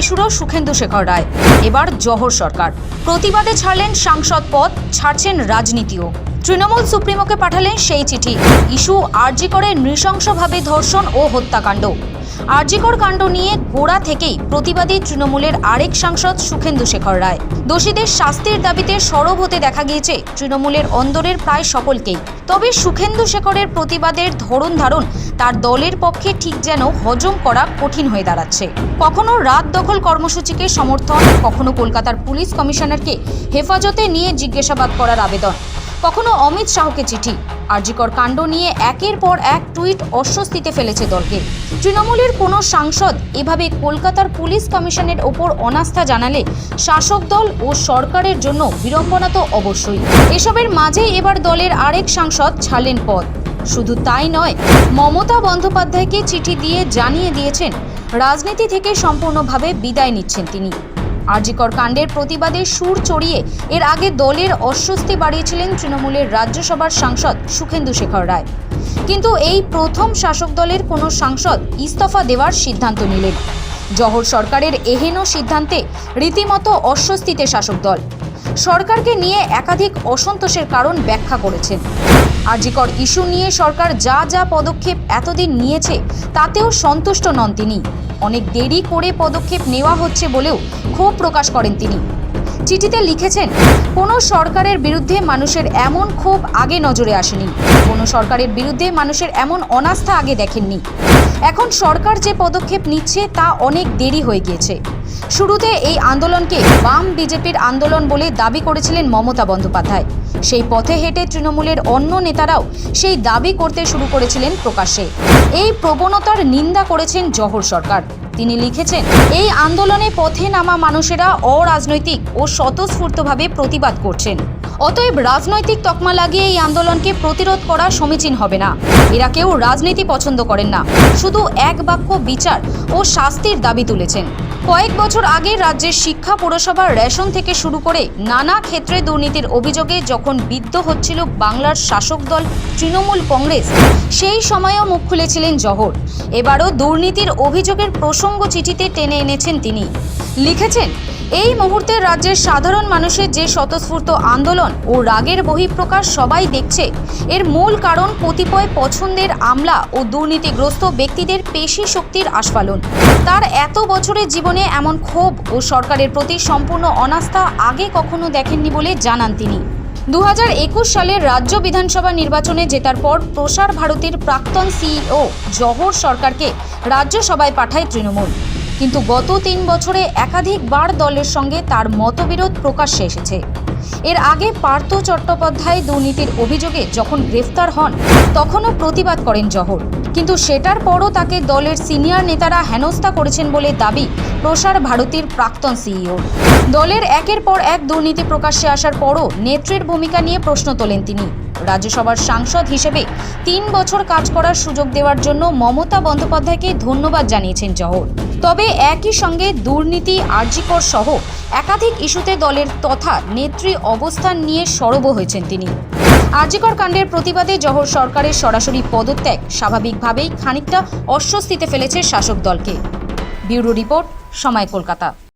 বেসুরো সুখেন্দু শেখর রায়। এবার জহর সরকার। প্রতিবাদে ছাড়লেন সাংসদ পদ, ছাড়ছেন রাজনীতিও। তৃণমূল সুপ্রিমোকে পাঠালেন সেই চিঠি। ইস্যু আর্জি করে নৃশংসভাবে ধর্ষণ ও হত্যাকাণ্ড। আরজিকর কাণ্ড নিয়ে গোড়া থেকেই প্রতিবাদী তৃণমূলের আরেক সাংসদ সুখেন্দু শেখর রায়। দোষীদের শাস্তির দাবিতে সরব হতে দেখা গিয়েছে তৃণমূলের অন্দরের প্রায় সকলকেই। তবে সুখেন্দু শেখরের প্রতিবাদের ধরন ধারণ তার দলের পক্ষে ঠিক যেন হজম করা কঠিন হয়ে দাঁড়াচ্ছে। কখনো রাত দখল কর্মসূচিকে সমর্থন, কখনো কলকাতার পুলিশ কমিশনারকে হেফাজতে নিয়ে জিজ্ঞাসাবাদ করার আবেদন। কখনো অমিত শাহকে চিঠি। আরজিকর কাণ্ড নিয়ে একের পর এক টুইট অস্বস্তিতে ফেলেছে দলকে। তৃণমূলের কোনো সাংসদ এভাবে কলকাতার পুলিশ কমিশনের ওপর অনাস্থা জানালে শাসক দল ও সরকারের জন্য বিড়ম্বনা তো অবশ্যই। এসবের মাঝেই এবার দলের আরেক সাংসদ ছাড়লেন পদ। শুধু তাই নয়, মমতা বন্দ্যোপাধ্যায়কে চিঠি দিয়ে জানিয়ে দিয়েছেন, রাজনীতি থেকে সম্পূর্ণভাবে বিদায় নিচ্ছেন তিনি। আরজিকর কাণ্ডের প্রতিবাদে সুর চড়িয়ে এর আগে দলের অস্বস্তি বাড়িয়েছিলেন তৃণমূলের রাজ্যসভার সাংসদ সুখেন্দু শেখর রায়। কিন্তু এই প্রথম শাসক দলের কোনো সাংসদ ইস্তফা দেওয়ার সিদ্ধান্ত নিলেন। জহর সরকারের এহেন সিদ্ধান্তে রীতিমতো অস্বস্তিতে শাসক দল। সরকারকে নিয়ে একাধিক অসন্তোষের কারণ ব্যাখ্যা করেছেন। আরজিকর ইস্যু নিয়ে সরকার যা যা পদক্ষেপ এতদিন নিয়েছে, তাতেও সন্তুষ্ট নন তিনি। অনেক দেরি করে পদক্ষেপ নেওয়া হচ্ছে বলেও ক্ষোভ প্রকাশ করেন তিনি। চিঠিতে লিখেছেন, কোনো সরকারের বিরুদ্ধে মানুষের এমন ক্ষোভ আগে নজরে আসেনি। কোনো সরকারের বিরুদ্ধে মানুষের এমন অনাস্থা আগে দেখেননি। এখন সরকার যে পদক্ষেপ নিচ্ছে তা অনেক দেরি হয়ে গিয়েছে। শুরুতে এই আন্দোলনকে বাম বিজেপির আন্দোলন বলে দাবি করেছিলেন মমতা বন্দ্যোপাধ্যায়। সেই পথে হেঁটে তৃণমূলের অন্য নেতারাও সেই দাবি করতে শুরু করেছিলেন প্রকাশ্যে। এই প্রবণতার নিন্দা করেছেন জহর সরকার। তিনি লিখেছেন, এই আন্দোলনে পথে নামা মানুষেরা অরাজনৈতিক ও স্বতঃস্ফূর্তভাবে প্রতিবাদ করছেন। অতএব রাজনৈতিক তকমা লাগিয়ে এই আন্দোলনকে প্রতিরোধ করা সমীচীন হবে না। এরা কেউ রাজনীতি পছন্দ করেন না। শুধু এক বাক্য বিচার ও শাস্তির দাবি তুলেছেন। কয়েক বছর আগে রাজ্যের শিক্ষা পুরসভার রেশন থেকে শুরু করে নানা ক্ষেত্রে দুর্নীতির অভিযোগে যখন বিদ্ধ হচ্ছিল বাংলার শাসক দল তৃণমূল কংগ্রেস, সেই সময়েও মুখ খুলেছিলেন জহর। এবারও দুর্নীতির অভিযোগের প্রসঙ্গ চিঠিতে টেনে এনেছেন তিনি। লিখেছেন এই মুহূর্তে রাজ্যের সাধারণ মানুষের যে স্বতঃস্ফূর্ত আন্দোলন ও রাগের বহিঃপ্রকাশ সবাই দেখছে, এর মূল কারণ কতিপয় পছন্দের আমলা ও দুর্নীতিগ্রস্ত ব্যক্তিদের পেশি শক্তির আস্ফালন। তার এত বছরের জীবনে এমন ক্ষোভ ও সরকারের প্রতি সম্পূর্ণ অনাস্থা আগে কখনো দেখেননি বলে জানান তিনি। দু সালের রাজ্য বিধানসভা নির্বাচনে জেতার পর প্রসার ভারতীর প্রাক্তন সিইও জহর সরকারকে রাজ্যসভায় পাঠায় তৃণমূল। কিন্তু গত তিন বছরে একাধিকবার দলের সঙ্গে তার মতবিরোধ প্রকাশ্যে এসেছে। এর আগে পার্থ চট্টোপাধ্যায় দুর্নীতির অভিযোগে যখন গ্রেফতার হন, তখনও প্রতিবাদ করেন জহর। কিন্তু সেটার পরও তাকে দলের সিনিয়র নেতারা হেনস্থা করেছেন বলে দাবি প্রসার ভারতীর প্রাক্তন সিইও। দলের একের পর এক দুর্নীতি প্রকাশ্যে আসার পরও নেত্রীর ভূমিকা নিয়ে প্রশ্ন তোলেন তিনি। রাজ্যসভার সাংসদ হিসেবে তিন বছর কাজ করার সুযোগ দেওয়ার জন্য মমতা বন্দ্যোপাধ্যায়কে ধন্যবাদ জানিয়েছেন জহর তবে একই সঙ্গে দুর্নীতি, আর্জিকর সহ একাধিক ইস্যুতে দলের তথা নেত্রী অবস্থান নিয়ে সরব হয়েছেন তিনি। আর্জিকর কাণ্ডের প্রতিবাদে জহর সরকারের সরাসরি পদত্যাগ। স্বাভাবিকভাবেই খানিকটা অস্বস্তিতে ফেলেছে শাসক দলকে। ব্যুরো রিপোর্ট, সময় কলকাতা।